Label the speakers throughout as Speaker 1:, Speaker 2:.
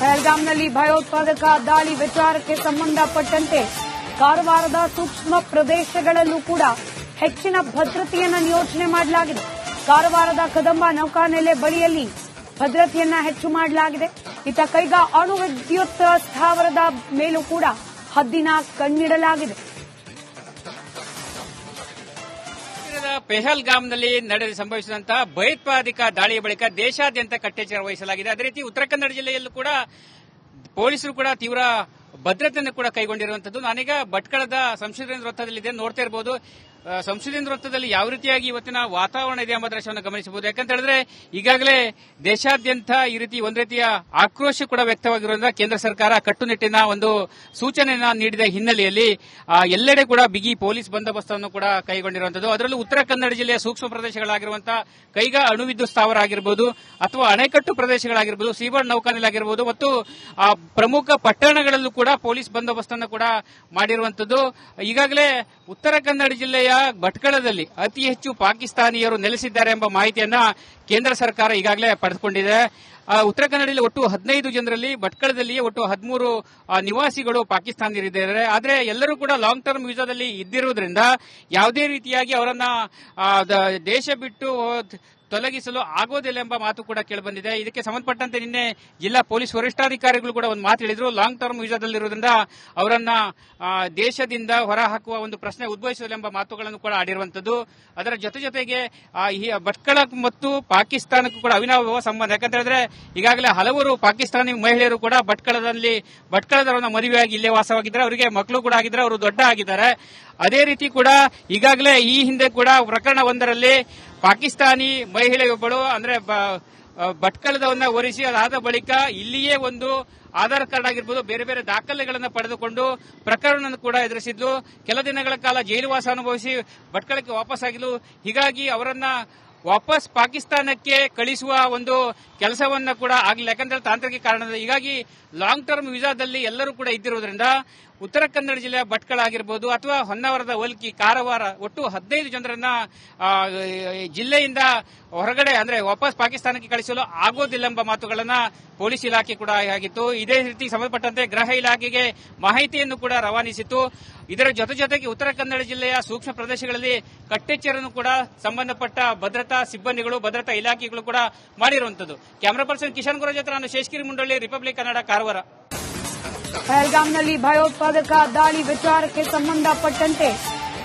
Speaker 1: ಪಹಲ್ಗಾಮ್ನಲ್ಲಿ ಭಯೋತ್ಪಾದಕ ದಾಳಿ ವಿಚಾರಕ್ಕೆ ಸಂಬಂಧಪಟ್ಟಂತೆ ಕಾರವಾರದ ಸೂಕ್ಷ್ಮ ಪ್ರದೇಶಗಳಲ್ಲೂ ಕೂಡ ಹೆಚ್ಚಿನ ಭದ್ರತೆಯನ್ನು ನಿಯೋಜನೆ ಮಾಡಲಾಗಿದೆ. ಕಾರವಾರದ ಕದಂಬ ನೌಕಾನೆಲೆ ಬಳಿಯಲ್ಲಿ ಭದ್ರತೆಯನ್ನ ಹೆಚ್ಚು ಮಾಡಲಾಗಿದೆ. ಇತ್ತ ಕೈಗಾ ಅಣು ವಿದ್ಯುತ್ ಸ್ಥಾವರದ ಮೇಲೂ ಕೂಡ ಹದ್ದಿನ ಕಣ್ಣಿಡಲಾಗಿದೆ.
Speaker 2: ಪೆಹಲ್ಗಾಮ್ನಲ್ಲಿ ನಡೆದು ಸಂಭವಿಸಿದಂತಹ ಭಯೋತ್ಪಾದಕ ದಾಳಿಯ ಬಳಿಕ ದೇಶಾದ್ಯಂತ ಕಟ್ಟೆಚ್ಚರ ವಹಿಸಲಾಗಿದೆ. ಅದೇ ರೀತಿ ಉತ್ತರ ಕನ್ನಡ ಜಿಲ್ಲೆಯಲ್ಲೂ ಕೂಡ ಪೊಲೀಸರು ಕೂಡ ತೀವ್ರ ಭದ್ರತೆಯನ್ನು ಕೂಡ ಕೈಗೊಂಡಿರುವಂತದ್ದು. ನಾನೀಗ ಭಟ್ಕಳದ ಸಂಶೋಧನೆ ವೃತ್ತದಲ್ಲಿದೆ ನೋಡ್ತಾ ಇರಬಹುದು ಸಂಶೋಧನೆ ವೃತ್ತದಲ್ಲಿ ಯಾವ ರೀತಿಯಾಗಿ ಇವತ್ತಿನ ವಾತಾವರಣ ಇದೆ ಎಂಬ ದೃಶ್ಯವನ್ನು ಗಮನಿಸಬಹುದು. ಯಾಕಂತ ಹೇಳಿದ್ರೆ, ಈಗಾಗಲೇ ದೇಶಾದ್ಯಂತ ಈ ರೀತಿ ಒಂದ್ ರೀತಿಯ ಆಕ್ರೋಶ ಕೂಡ ವ್ಯಕ್ತವಾಗಿರುವುದರಿಂದ ಕೇಂದ್ರ ಸರ್ಕಾರ ಕಟ್ಟುನಿಟ್ಟಿನ ಒಂದು ಸೂಚನೆಯನ್ನ ನೀಡಿದ ಹಿನ್ನೆಲೆಯಲ್ಲಿ ಎಲ್ಲೆಡೆ ಕೂಡ ಬಿಗಿ ಪೊಲೀಸ್ ಬಂದೋಬಸ್ತನ್ನು ಕೂಡ ಕೈಗೊಂಡಿರುವಂತದ್ದು ಅದರಲ್ಲೂ ಉತ್ತರ ಕನ್ನಡ ಜಿಲ್ಲೆಯ ಸೂಕ್ಷ್ಮ ಪ್ರದೇಶಗಳಾಗಿರುವಂತಹ ಕೈಗಾ ಅಣುವಿದ್ಯುತ್ ಸ್ಥಾವರ ಆಗಿರಬಹುದು ಅಥವಾ ಅಣೆಕಟ್ಟು ಪ್ರದೇಶಗಳಾಗಿರಬಹುದು ಸೀಬರ್ಡ್ ನೌಕಾನೆಲ್ ಆಗಿರಬಹುದು ಮತ್ತು ಪ್ರಮುಖ ಪಟ್ಟಣಗಳಲ್ಲೂ ಕೂಡ ಪೊಲೀಸ್ ಬಂದೋಬಸ್ತನ್ನು ಕೂಡ ಮಾಡಿರುವಂತದ್ದು ಈಗಾಗಲೇ ಉತ್ತರ ಕನ್ನಡ ಜಿಲ್ಲೆಯ ಭಟ್ಕಳದಲ್ಲಿ ಅತಿ ಹೆಚ್ಚು ಪಾಕಿಸ್ತಾನಿಯರು ನೆಲೆಸಿದ್ದಾರೆ ಎಂಬ ಮಾಹಿತಿಯನ್ನ ಕೇಂದ್ರ ಸರ್ಕಾರ ಈಗಾಗಲೇ ಪಡೆದುಕೊಂಡಿದೆ. ಉತ್ತರ ಕನ್ನಡದಲ್ಲಿ ಒಟ್ಟು ಹದಿನೈದು ಜನರಲ್ಲಿ, ಭಟ್ಕಳದಲ್ಲಿಯೇ ಒಟ್ಟು ಹದಿಮೂರು ನಿವಾಸಿಗಳು ಪಾಕಿಸ್ತಾನದಲ್ಲಿದ್ದಾರೆ. ಆದರೆ ಎಲ್ಲರೂ ಕೂಡ ಲಾಂಗ್ ಟರ್ಮ್ ವೀಸಾದಲ್ಲಿ ಇದ್ದಿರುವುದರಿಂದ ಯಾವುದೇ ರೀತಿಯಾಗಿ ಅವರನ್ನ ದೇಶ ಬಿಟ್ಟು ತೊಲಗಿಸಲು ಆಗೋದಿಲ್ಲ ಎಂಬ ಮಾತು ಕೂಡ ಕೇಳಿಬಂದಿದೆ. ಇದಕ್ಕೆ ಸಂಬಂಧಪಟ್ಟಂತೆ ನಿನ್ನೆ ಜಿಲ್ಲಾ ಪೊಲೀಸ್ ವರಿಷ್ಠಾಧಿಕಾರಿಗಳು ಕೂಡ ಒಂದು ಮಾತು ಹೇಳಿದ್ರು. ಲಾಂಗ್ ಟರ್ಮ್ ವಿಜಾದಲ್ಲಿರುವುದರಿಂದ ಅವರನ್ನ ದೇಶದಿಂದ ಹೊರಹಾಕುವ ಒಂದು ಪ್ರಶ್ನೆ ಉದ್ಭವಿಸಲಿಲ್ಲ ಎಂಬ ಮಾತುಗಳನ್ನು ಕೂಡ ಆಡಿರುವಂತದ್ದು ಅದರ ಜೊತೆ ಜೊತೆಗೆ ಭಟ್ಕಳ ಮತ್ತು ಪಾಕಿಸ್ತಾನಕ್ಕೂ ಕೂಡ ಅವಿನಾವ ಸಂಬಂಧ. ಯಾಕಂತ ಹೇಳಿದ್ರೆ, ಈಗಾಗಲೇ ಹಲವರು ಪಾಕಿಸ್ತಾನಿ ಮಹಿಳೆಯರು ಕೂಡ ಭಟ್ಕಳದಲ್ಲಿ, ಭಟ್ಕಳದವರನ್ನ ಮದುವೆಯಾಗಿ ಇಲ್ಲೇ ವಾಸವಾಗಿದ್ದಾರೆ. ಅವರಿಗೆ ಮಕ್ಕಳು ಕೂಡ ಆಗಿದ್ದಾರೆ. ಅವರು ದೊಡ್ಡ ಆಗಿದ್ದಾರೆ. ಅದೇ ರೀತಿ ಕೂಡ ಈಗಾಗಲೇ ಈ ಹಿಂದೆ ಕೂಡ ಪ್ರಕರಣ ಒಂದರಲ್ಲಿ ಪಾಕಿಸ್ತಾನಿ ಮಹಿಳೆಯೊಬ್ಬಳು, ಅಂದ್ರೆ ಭಟ್ಕಳದವನ್ನ ಒರೆಸಿ ಅದಾದ ಬಳಿಕ ಇಲ್ಲಿಯೇ ಒಂದು ಆಧಾರ್ ಕಾರ್ಡ್ ಆಗಿರ್ಬೋದು, ಬೇರೆ ಬೇರೆ ದಾಖಲೆಗಳನ್ನು ಪಡೆದುಕೊಂಡು ಪ್ರಕರಣವನ್ನು ಕೂಡ ಎದುರಿಸಿದ್ಲು. ಕೆಲ ದಿನಗಳ ಕಾಲ ಜೈಲುವಾಸ ಅನುಭವಿಸಿ ಭಟ್ಕಳಕ್ಕೆ ವಾಪಸ್ ಆಗಿದ್ಲು ಹೀಗಾಗಿ ಅವರನ್ನ ವಾಪಸ್ ಪಾಕಿಸ್ತಾನಕ್ಕೆ ಕಳಿಸುವ ಒಂದು ಕೆಲಸವನ್ನ ಕೂಡ ಆಗಲಿಲ್ಲ. ಯಾಕಂದ್ರೆ ತಾಂತ್ರಿಕ ಕಾರಣದ ಹೀಗಾಗಿ ಲಾಂಗ್ ಟರ್ಮ್ ವೀಸಾದಲ್ಲಿ ಎಲ್ಲರೂ ಕೂಡ ಇದ್ದಿರುವುದರಿಂದ ಉತ್ತರ ಕನ್ನಡ ಜಿಲ್ಲೆಯ ಭಟ್ಕಳ ಆಗಿರ್ಬೋದು ಅಥವಾ ಹೊನ್ನಾವರದ ಒಲ್ಕಿ ಕಾರವಾರ ಒಟ್ಟು ಹದಿನೈದು ಜನರನ್ನ ಜಿಲ್ಲೆಯಿಂದ ಹೊರಗಡೆ ಅಂದ್ರೆ ವಾಪಸ್ ಪಾಕಿಸ್ತಾನಕ್ಕೆ ಕಳಿಸಲು ಆಗೋದಿಲ್ಲ ಎಂಬ ಮಾತುಗಳನ್ನ ಪೊಲೀಸ್ ಇಲಾಖೆ ಕೂಡ ಆಗಿತ್ತು. ಇದೇ ರೀತಿ ಸಂಬಂಧಪಟ್ಟಂತೆ ಗೃಹ ಇಲಾಖೆಗೆ ಮಾಹಿತಿಯನ್ನು ಕೂಡ ರವಾನಿಸಿತ್ತು. ಇದರ ಜೊತೆ ಜೊತೆಗೆ ಉತ್ತರ ಕನ್ನಡ ಜಿಲ್ಲೆಯ ಸೂಕ್ಷ್ಮ ಪ್ರದೇಶಗಳಲ್ಲಿ ಕಟ್ಟೆಚ್ಚರನ್ನು ಕೂಡ ಸಂಬಂಧಪಟ್ಟ ಭದ್ರತಾ ಸಿಬ್ಬಂದಿಗಳು, ಭದ್ರತಾ ಇಲಾಖೆಗಳು ಕೂಡ ಮಾಡಿರುವಂತದ್ದು ಕ್ಯಾಮರಾ ಪರ್ಸನ್ ಕಿಶನ್ ಗುರ ಜೊತೆ ನಾನು ಶೇಷಗಿರಿ ಮುಂಡಳ್ಳಿ ರಿಪಬ್ಲಿಕ್ ಕನ್ನಡ ಕಾರವಾರ.
Speaker 1: ಪಹಲ್ಗಾಮ್ನಲ್ಲಿ ಭಯೋತ್ಪಾದಕ ದಾಳಿ ವಿಚಾರಕ್ಕೆ ಸಂಬಂಧಪಟ್ಟಂತೆ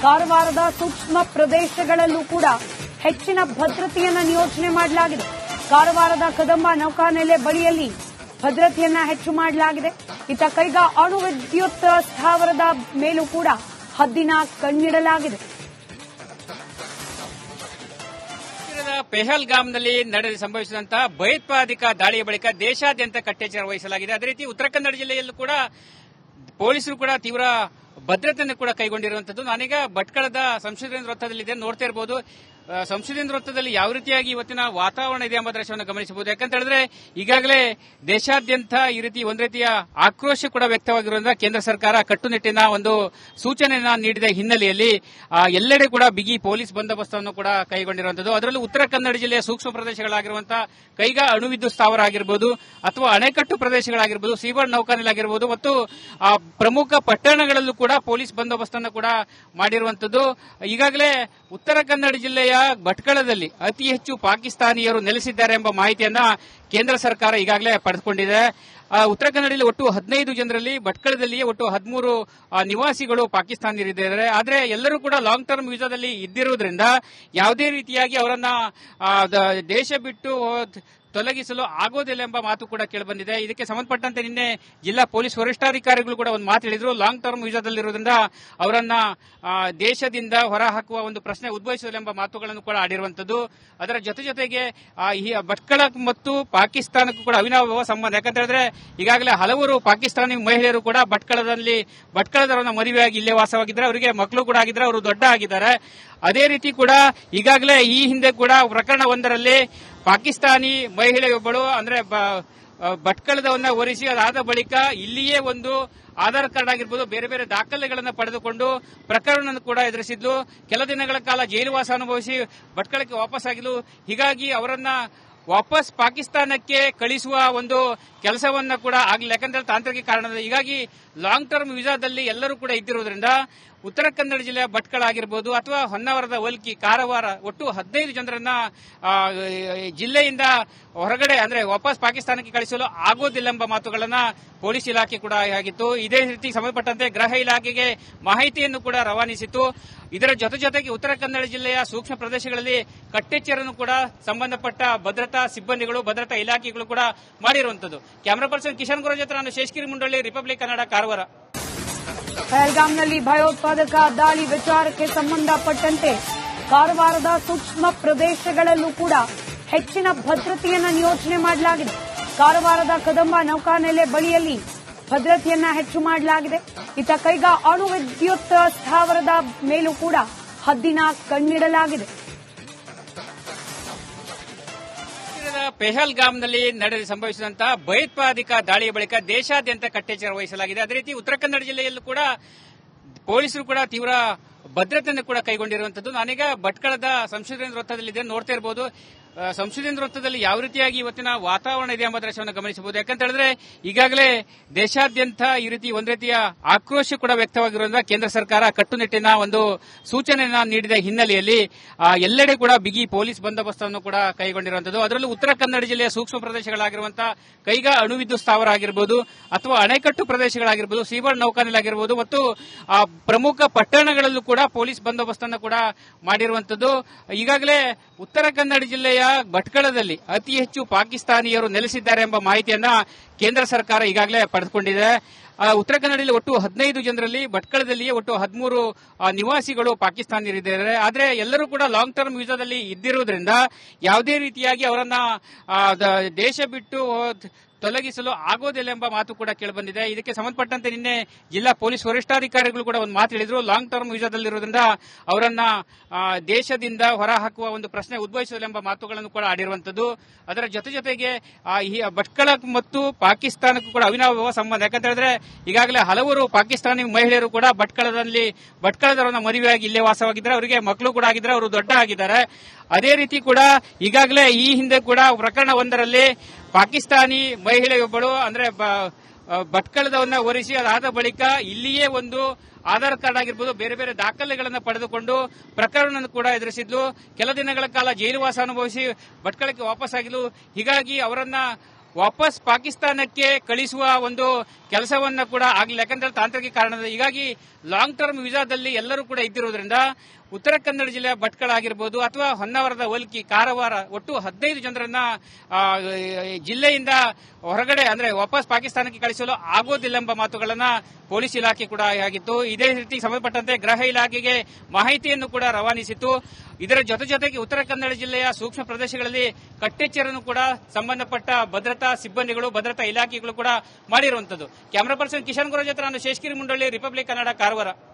Speaker 1: ಕಾರವಾರದ ಸೂಕ್ಷ್ಮ ಪ್ರದೇಶಗಳಲ್ಲೂ ಕೂಡ ಹೆಚ್ಚಿನ ಭದ್ರತೆಯನ್ನು ನಿಯೋಜನೆ ಮಾಡಲಾಗಿದೆ. ಕಾರವಾರದ ಕದಂಬ ನೌಕಾನೆಲೆ ಬಳಿಯಲ್ಲಿ ಭದ್ರತೆಯನ್ನ ಹೆಚ್ಚು ಮಾಡಲಾಗಿದೆ. ಇತ್ತ ಕೈಗಾ ಅಣು ವಿದ್ಯುತ್ ಸ್ಥಾವರದ ಮೇಲೂ ಕೂಡ ಹದ್ದಿನ ಕಣ್ಣಿಡಲಾಗಿದೆ.
Speaker 2: ಪೆಹಲ್ಗಾಮ್ನಲ್ಲಿ ನಡೆದು ಸಂಭವಿಸಿದಂತಹ ಭಯೋತ್ಪಾದಕ ದಾಳಿಯ ಬಳಿಕ ದೇಶಾದ್ಯಂತ ಕಟ್ಟೆಚ್ಚರ ವಹಿಸಲಾಗಿದೆ. ಅದೇ ರೀತಿ ಉತ್ತರ ಕನ್ನಡ ಜಿಲ್ಲೆಯಲ್ಲೂ ಕೂಡ ಪೊಲೀಸರು ಕೂಡ ತೀವ್ರ ಭದ್ರತೆಯನ್ನು ಕೂಡ ಕೈಗೊಂಡಿರುವಂತದ್ದು. ನಾನೀಗ ಭಟ್ಕಳದ ಸಂಶೋಧನೆ ವೃತ್ತದಲ್ಲಿದೆ ನೋಡ್ತಾ ಇರಬಹುದು ಸಂಶೋಧನೆ ವೃತ್ತದಲ್ಲಿ ಯಾವ ರೀತಿಯಾಗಿ ಇವತ್ತಿನ ವಾತಾವರಣ ಇದೆ ಎಂಬ ದೃಶ್ಯವನ್ನು ಗಮನಿಸಬಹುದು. ಯಾಕಂತ ಹೇಳಿದ್ರೆ ಈಗಾಗಲೇ ದೇಶಾದ್ಯಂತ ಈ ರೀತಿ ಒಂದ್ ರೀತಿಯ ಆಕ್ರೋಶ ಕೂಡ ವ್ಯಕ್ತವಾಗಿರುವುದರಿಂದ ಕೇಂದ್ರ ಸರ್ಕಾರ ಕಟ್ಟುನಿಟ್ಟಿನ ಒಂದು ಸೂಚನೆಯನ್ನ ನೀಡಿದ ಹಿನ್ನೆಲೆಯಲ್ಲಿ ಎಲ್ಲೆಡೆ ಕೂಡ ಬಿಗಿ ಪೊಲೀಸ್ ಬಂದೋಬಸ್ತನ್ನು ಕೂಡ ಕೈಗೊಂಡಿರುವಂತದ್ದು ಅದರಲ್ಲೂ ಉತ್ತರ ಕನ್ನಡ ಜಿಲ್ಲೆಯ ಸೂಕ್ಷ್ಮ ಪ್ರದೇಶಗಳಾಗಿರುವಂತಹ ಕೈಗಾ ಅಣುವಿದ್ಯುತ್ ಸ್ಥಾವರ ಆಗಿರಬಹುದು ಅಥವಾ ಅಣೆಕಟ್ಟು ಪ್ರದೇಶಗಳಾಗಿರಬಹುದು ಸೀಬರ್ ನೌಕಾನೆಲಾಗಿರಬಹುದು ಮತ್ತು ಆ, ಪ್ರಮುಖ ಪಟ್ಟಣಗಳಲ್ಲೂ ಕೂಡ ಪೊಲೀಸ್ ಬಂದೋಬಸ್ತನ್ನು ಕೂಡ ಮಾಡಿರುವಂತದ್ದು ಈಗಾಗಲೇ ಉತ್ತರ ಕನ್ನಡ ಜಿಲ್ಲೆಯ ಭಟ್ಕಳದಲ್ಲಿ ಅತಿ ಹೆಚ್ಚು ಪಾಕಿಸ್ತಾನಿಯರು ನೆಲೆಸಿದ್ದಾರೆ ಎಂಬ ಮಾಹಿತಿಯನ್ನ ಕೇಂದ್ರ ಸರ್ಕಾರ ಈಗಾಗಲೇ ಪಡೆದುಕೊಂಡಿದೆ. ಉತ್ತರ ಕನ್ನಡದಲ್ಲಿ ಒಟ್ಟು ಹದಿನೈದು ಜನರಲ್ಲಿ, ಭಟ್ಕಳದಲ್ಲಿಯೇ ಒಟ್ಟು ಹದಿಮೂರು ನಿವಾಸಿಗಳು ಪಾಕಿಸ್ತಾನಿಯರಿದ್ದಾರೆ ಆದರೆ ಎಲ್ಲರೂ ಕೂಡ ಲಾಂಗ್ ಟರ್ಮ್ ವೀಸಾದಲ್ಲಿ ಇದ್ದಿರುವುದರಿಂದ ಯಾವುದೇ ರೀತಿಯಾಗಿ ಅವರನ್ನ ದೇಶ ಬಿಟ್ಟು ತೊಲಗಿಸಲು ಆಗೋದಿಲ್ಲ ಎಂಬ ಮಾತು ಕೂಡ ಕೇಳಿಬಂದಿದೆ. ಇದಕ್ಕೆ ಸಂಬಂಧಪಟ್ಟಂತೆ ನಿನ್ನೆ ಜಿಲ್ಲಾ ಪೊಲೀಸ್ ವರಿಷ್ಠಾಧಿಕಾರಿಗಳು ಕೂಡ ಒಂದು ಮಾತು ಹೇಳಿದ್ರು. ಲಾಂಗ್ ಟರ್ಮ್ ವೀಸಾದಲ್ಲಿರುವುದರಿಂದ ಅವರನ್ನ ದೇಶದಿಂದ ಹೊರಹಾಕುವ ಒಂದು ಪ್ರಶ್ನೆ ಉದ್ಭವಿಸಲಿಲ್ಲ ಎಂಬ ಮಾತುಗಳನ್ನು ಕೂಡ ಆಡಿರುವಂತದ್ದು ಅದರ ಜೊತೆ ಜೊತೆಗೆ ಈ ಭಟ್ಕಳ ಮತ್ತು ಪಾಕಿಸ್ತಾನಕ್ಕೂ ಕೂಡ ಅವಿನಾಭಾವ ಸಂಬಂಧ. ಯಾಕಂತ ಹೇಳಿದ್ರೆ, ಈಗಾಗಲೇ ಹಲವರು ಪಾಕಿಸ್ತಾನಿ ಮಹಿಳೆಯರು ಕೂಡ ಭಟ್ಕಳದಲ್ಲಿ, ಭಟ್ಕಳದವರನ್ನ ಮದುವೆಯಾಗಿ ಇಲ್ಲೇ ವಾಸವಾಗಿದ್ದಾರೆ. ಅವರಿಗೆ ಮಕ್ಕಳು ಕೂಡ ಆಗಿದ್ದಾರೆ. ಅವರು ದೊಡ್ಡ ಆಗಿದ್ದಾರೆ. ಅದೇ ರೀತಿ ಕೂಡ ಈಗಾಗಲೇ ಈ ಹಿಂದೆ ಕೂಡ ಪ್ರಕರಣ ಒಂದರಲ್ಲಿ ಪಾಕಿಸ್ತಾನಿ ಮಹಿಳೆಯೊಬ್ಬಳು, ಅಂದ್ರೆ ಭಟ್ಕಳದವನ್ನ ಒರೆಸಿ ಅದಾದ ಬಳಿಕ ಇಲ್ಲಿಯೇ ಒಂದು ಆಧಾರ್ ಕಾರ್ಡ್ ಆಗಿರ್ಬೋದು, ಬೇರೆ ಬೇರೆ ದಾಖಲೆಗಳನ್ನು ಪಡೆದುಕೊಂಡು ಪ್ರಕರಣವನ್ನು ಕೂಡ ಎದುರಿಸಿದ್ಲು. ಕೆಲ ದಿನಗಳ ಕಾಲ ಜೈಲುವಾಸ ಅನುಭವಿಸಿ ಭಟ್ಕಳಕ್ಕೆ ವಾಪಸ್ ಆಗಿದ್ಲು ಹೀಗಾಗಿ ಅವರನ್ನ ವಾಪಸ್ ಪಾಕಿಸ್ತಾನಕ್ಕೆ ಕಳಿಸುವ ಒಂದು ಕೆಲಸವನ್ನ ಕೂಡ ಆಗಲಿ ಯಾಕಂದ್ರೆ ತಾಂತ್ರಿಕ ಕಾರಣದ ಹೀಗಾಗಿ ಲಾಂಗ್ ಟರ್ಮ್ ವೀಸಾದಲ್ಲಿ ಎಲ್ಲರೂ ಕೂಡ ಇದ್ದಿರೋದ್ರಿಂದ ಉತ್ತರ ಕನ್ನಡ ಜಿಲ್ಲೆಯ ಭಟ್ಕಳಾಗಿರ್ಬೋದು ಅಥವಾ ಹೊನ್ನಾವರದ ಒಲ್ಕಿ ಕಾರವಾರ, ಒಟ್ಟು ಹದಿನೈದು ಜನರನ್ನ ಜಿಲ್ಲೆಯಿಂದ ಹೊರಗಡೆ ಅಂದ್ರೆ ವಾಪಸ್ ಪಾಕಿಸ್ತಾನಕ್ಕೆ ಕಳಿಸಲು ಆಗೋದಿಲ್ಲ ಎಂಬ ಮಾತುಗಳನ್ನ ಪೊಲೀಸ್ ಇಲಾಖೆ ಕೂಡ ಆಗಿತ್ತು. ಇದೇ ರೀತಿ ಸಂಬಂಧಪಟ್ಟಂತೆ ಗೃಹ ಇಲಾಖೆಗೆ ಮಾಹಿತಿಯನ್ನು ಕೂಡ ರವಾನಿಸಿತ್ತು. ಇದರ ಜೊತೆ ಜೊತೆಗೆ ಉತ್ತರ ಕನ್ನಡ ಜಿಲ್ಲೆಯ ಸೂಕ್ಷ್ಮ ಪ್ರದೇಶಗಳಲ್ಲಿ ಕಟ್ಟೆಚ್ಚರನ್ನು ಕೂಡ ಸಂಬಂಧಪಟ್ಟ ಭದ್ರತಾ ಸಿಬ್ಬಂದಿಗಳು, ಭದ್ರತಾ ಇಲಾಖೆಗಳು ಕೂಡ ಮಾಡಿರುವಂತದ್ದು ಕ್ಯಾಮರಾ ಪರ್ಸನ್ ಕಿಶನ್ ಗುರು ಜೊತೆ ನಾನು ಶೇಷಗಿರಿ ಮುಂಡಳ್ಳಿ, ರಿಪಬ್ಲಿಕ್ ಕನ್ನಡ, ಕಾರವಾರ.
Speaker 1: ಪಹಲ್ಗಾಮ್ನಲ್ಲಿ ಭಯೋತ್ಪಾದಕ ದಾಳಿ ವಿಚಾರಕ್ಕೆ ಸಂಬಂಧಪಟ್ಟಂತೆ ಕಾರವಾರದ ಸೂಕ್ಷ್ಮ ಪ್ರದೇಶಗಳಲ್ಲೂ ಕೂಡ ಹೆಚ್ಚಿನ ಭದ್ರತೆಯನ್ನು ನಿಯೋಜನೆ ಮಾಡಲಾಗಿದೆ. ಕಾರವಾರದ ಕದಂಬ ನೌಕಾನೆಲೆ ಬಳಿಯಲ್ಲಿ ಭದ್ರತೆಯನ್ನ ಹೆಚ್ಚು ಮಾಡಲಾಗಿದೆ. ಇತ್ತ ಕೈಗಾ ಅಣು ವಿದ್ಯುತ್ ಸ್ಥಾವರದ ಮೇಲೂ ಕೂಡ ಹದ್ದಿನ ಕಣ್ಣಿಡಲಾಗಿದೆ.
Speaker 2: ಪೆಹಲ್ಗಾಮ್ನಲ್ಲಿ ನಡೆದ ಸಂಭವಿಸಿದಂತಹ ಭಯೋತ್ಪಾದಕ ದಾಳಿಯ ಬಳಿಕ ದೇಶಾದ್ಯಂತ ಕಟ್ಟೆಚ್ಚರ ವಹಿಸಲಾಗಿದೆ. ಅದೇ ರೀತಿ ಉತ್ತರ ಕನ್ನಡ ಜಿಲ್ಲೆಯಲ್ಲೂ ಕೂಡ ಪೊಲೀಸರು ಕೂಡ ತೀವ್ರ ಭದ್ರತೆಯನ್ನು ಕೂಡ ಕೈಗೊಂಡಿರುವಂತದ್ದು. ನಾನೀಗ ಭಟ್ಕಳದ ಸಂಶೋಧನೆ ವೃತ್ತದಲ್ಲಿದೆ ನೋಡ್ತಾ ಇರಬಹುದು ಸಂಶೋಧನೆ ವೃತ್ತದಲ್ಲಿ ಯಾವ ರೀತಿಯಾಗಿ ಇವತ್ತಿನ ವಾತಾವರಣ ಇದೆ ಎಂಬ ದೃಶ್ಯವನ್ನು ಗಮನಿಸಬಹುದು. ಯಾಕಂತ ಹೇಳಿದ್ರೆ, ಈಗಾಗಲೇ ದೇಶಾದ್ಯಂತ ಈ ರೀತಿ ಒಂದ್ ರೀತಿಯ ಆಕ್ರೋಶ ಕೂಡ ವ್ಯಕ್ತವಾಗಿರುವುದರಿಂದ ಕೇಂದ್ರ ಸರ್ಕಾರ ಕಟ್ಟುನಿಟ್ಟಿನ ಒಂದು ಸೂಚನೆಯನ್ನ ನೀಡಿದ ಹಿನ್ನೆಲೆಯಲ್ಲಿ ಎಲ್ಲೆಡೆ ಕೂಡ ಬಿಗಿ ಪೊಲೀಸ್ ಬಂದೋಬಸ್ತವನ್ನು ಕೂಡ ಕೈಗೊಂಡಿರುವಂತದ್ದು ಅದರಲ್ಲೂ ಉತ್ತರ ಕನ್ನಡ ಜಿಲ್ಲೆಯ ಸೂಕ್ಷ್ಮ ಪ್ರದೇಶಗಳಾಗಿರುವಂತಹ ಕೈಗಾ ಅಣುವಿದ್ಯುತ್ ಸ್ಥಾವರ ಆಗಿರಬಹುದು ಅಥವಾ ಅಣೆಕಟ್ಟು ಪ್ರದೇಶಗಳಾಗಿರಬಹುದು ಸೀವರ್ ನೌಕಾನೆಲಾಗಿರಬಹುದು ಮತ್ತು ಪ್ರಮುಖ ಪಟ್ಟಣಗಳಲ್ಲೂ ಕೂಡ ಪೊಲೀಸ್ ಬಂದೋಬಸ್ತನ್ನು ಕೂಡ ಮಾಡಿರುವಂತದ್ದು ಈಗಾಗಲೇ ಉತ್ತರ ಕನ್ನಡ ಜಿಲ್ಲೆಯ ಭಟ್ಕಳದಲ್ಲಿ ಅತಿ ಹೆಚ್ಚು ಪಾಕಿಸ್ತಾನಿಯರು ನೆಲೆಸಿದ್ದಾರೆ ಎಂಬ ಮಾಹಿತಿಯನ್ನ ಕೇಂದ್ರ ಸರ್ಕಾರ ಈಗಾಗಲೇ ಪಡೆದುಕೊಂಡಿದೆ. ಉತ್ತರ ಕನ್ನಡದಲ್ಲಿ ಒಟ್ಟು ಹದಿನೈದು ಜನರಲ್ಲಿ, ಭಟ್ಕಳದಲ್ಲಿಯೇ ಒಟ್ಟು ಹದಿಮೂರು ನಿವಾಸಿಗಳು ಪಾಕಿಸ್ತಾನಿಯರಿದ್ದಾರೆ ಆದರೆ ಎಲ್ಲರೂ ಕೂಡ ಲಾಂಗ್ ಟರ್ಮ್ ವೀಸಾದಲ್ಲಿ ಇದ್ದಿರುವುದರಿಂದ ಯಾವುದೇ ರೀತಿಯಾಗಿ ಅವರನ್ನ ದೇಶ ಬಿಟ್ಟು ತೊಲಗಿಸಲು ಆಗೋದಿಲ್ಲ ಎಂಬ ಮಾತು ಕೂಡ ಕೇಳಿಬಂದಿದೆ. ಇದಕ್ಕೆ ಸಂಬಂಧಪಟ್ಟಂತೆ ನಿನ್ನೆ ಜಿಲ್ಲಾ ಪೊಲೀಸ್ ವರಿಷ್ಠಾಧಿಕಾರಿಗಳು ಕೂಡ ಒಂದು ಮಾತು ಹೇಳಿದ್ರು. ಲಾಂಗ್ ಟರ್ಮ್ ವೀಸಾದಲ್ಲಿರುವುದರಿಂದ ಅವರನ್ನ ದೇಶದಿಂದ ಹೊರಹಾಕುವ ಒಂದು ಪ್ರಶ್ನೆ ಉದ್ಭವಿಸಲು ಎಂಬ ಮಾತುಗಳನ್ನು ಕೂಡ ಆಡಿರುವಂತದ್ದು ಅದರ ಜೊತೆ ಜೊತೆಗೆ ಈ ಭಟ್ಕಳ ಮತ್ತು ಪಾಕಿಸ್ತಾನಕ್ಕೂ ಕೂಡ ಅವಿನಾಭಾವ ಸಂಬಂಧ. ಯಾಕಂತ ಹೇಳಿದ್ರೆ, ಈಗಾಗಲೇ ಹಲವರು ಪಾಕಿಸ್ತಾನಿ ಮಹಿಳೆಯರು ಕೂಡ ಭಟ್ಕಳದಲ್ಲಿ, ಭಟ್ಕಳದವರನ್ನ ಮದುವೆಯಾಗಿ ಇಲ್ಲೇ ವಾಸವಾಗಿದ್ದಾರೆ. ಅವರಿಗೆ ಮಕ್ಕಳು ಕೂಡ ಆಗಿದ್ದಾರೆ. ಅವರು ದೊಡ್ಡ ಆಗಿದ್ದಾರೆ. ಅದೇ ರೀತಿ ಕೂಡ ಈಗಾಗಲೇ ಈ ಹಿಂದೆ ಕೂಡ ಪ್ರಕರಣ ಒಂದರಲ್ಲಿ ಪಾಕಿಸ್ತಾನಿ ಮಹಿಳೆಯೊಬ್ಬಳು, ಅಂದ್ರೆ ಭಟ್ಕಳದವನ್ನ ಒರೆಸಿ ಅದಾದ ಬಳಿಕ ಇಲ್ಲಿಯೇ ಒಂದು ಆಧಾರ್ ಕಾರ್ಡ್ ಆಗಿರ್ಬೋದು, ಬೇರೆ ಬೇರೆ ದಾಖಲೆಗಳನ್ನು ಪಡೆದುಕೊಂಡು ಪ್ರಕರಣವನ್ನು ಕೂಡ ಎದುರಿಸಿದ್ಲು. ಕೆಲ ದಿನಗಳ ಕಾಲ ಜೈಲುವಾಸ ಅನುಭವಿಸಿ ಭಟ್ಕಳಕ್ಕೆ ವಾಪಸ್ ಆಗಿದ್ಲು ಹೀಗಾಗಿ ಅವರನ್ನ ವಾಪಸ್ ಪಾಕಿಸ್ತಾನಕ್ಕೆ ಕಳಿಸುವ ಒಂದು ಕೆಲಸವನ್ನ ಕೂಡ ಆಗಲಿ ಯಾಕಂದ್ರೆ ತಾಂತ್ರಿಕ ಕಾರಣದ ಹೀಗಾಗಿ ಲಾಂಗ್ ಟರ್ಮ್ ವೀಸಾದಲ್ಲಿ ಎಲ್ಲರೂ ಕೂಡ ಇದ್ದಿರೋದ್ರಿಂದ ಉತ್ತರ ಕನ್ನಡ ಜಿಲ್ಲೆಯ ಭಟ್ಕಳ ಆಗಿರ್ಬೋದು ಅಥವಾ ಹೊನ್ನಾವರದ ಒಲ್ಕಿ ಕಾರವಾರ, ಒಟ್ಟು ಹದಿನೈದು ಜನರನ್ನ ಜಿಲ್ಲೆಯಿಂದ ಹೊರಗಡೆ ಅಂದ್ರೆ ವಾಪಸ್ ಪಾಕಿಸ್ತಾನಕ್ಕೆ ಕಳಿಸಲು ಆಗೋದಿಲ್ಲ ಎಂಬ ಮಾತುಗಳನ್ನ ಪೊಲೀಸ್ ಇಲಾಖೆ ಕೂಡ ಆಗಿತ್ತು. ಇದೇ ರೀತಿ ಸಂಬಂಧಪಟ್ಟಂತೆ ಗೃಹ ಇಲಾಖೆಗೆ ಮಾಹಿತಿಯನ್ನು ಕೂಡ ರವಾನಿಸಿತ್ತು. ಇದರ ಜೊತೆ ಜೊತೆಗೆ ಉತ್ತರ ಕನ್ನಡ ಜಿಲ್ಲೆಯ ಸೂಕ್ಷ್ಮ ಪ್ರದೇಶಗಳಲ್ಲಿ ಕಟ್ಟೆಚ್ಚರನ್ನು ಕೂಡ ಸಂಬಂಧಪಟ್ಟ ಭದ್ರತಾ ಸಿಬ್ಬಂದಿಗಳು, ಭದ್ರತಾ ಇಲಾಖೆಗಳು ಕೂಡ ಮಾಡಿರುವಂತದ್ದು ಕ್ಯಾಮರಾ ಪರ್ಸನ್ ಕಿಶನ್ ಗುರು ಜೊತೆ ನಾನು ಶೇಷಗಿರಿ ಮುಂಡಳ್ಳಿ, ರಿಪಬ್ಲಿಕ್ ಕನ್ನಡ, ಕಾರವಾರ.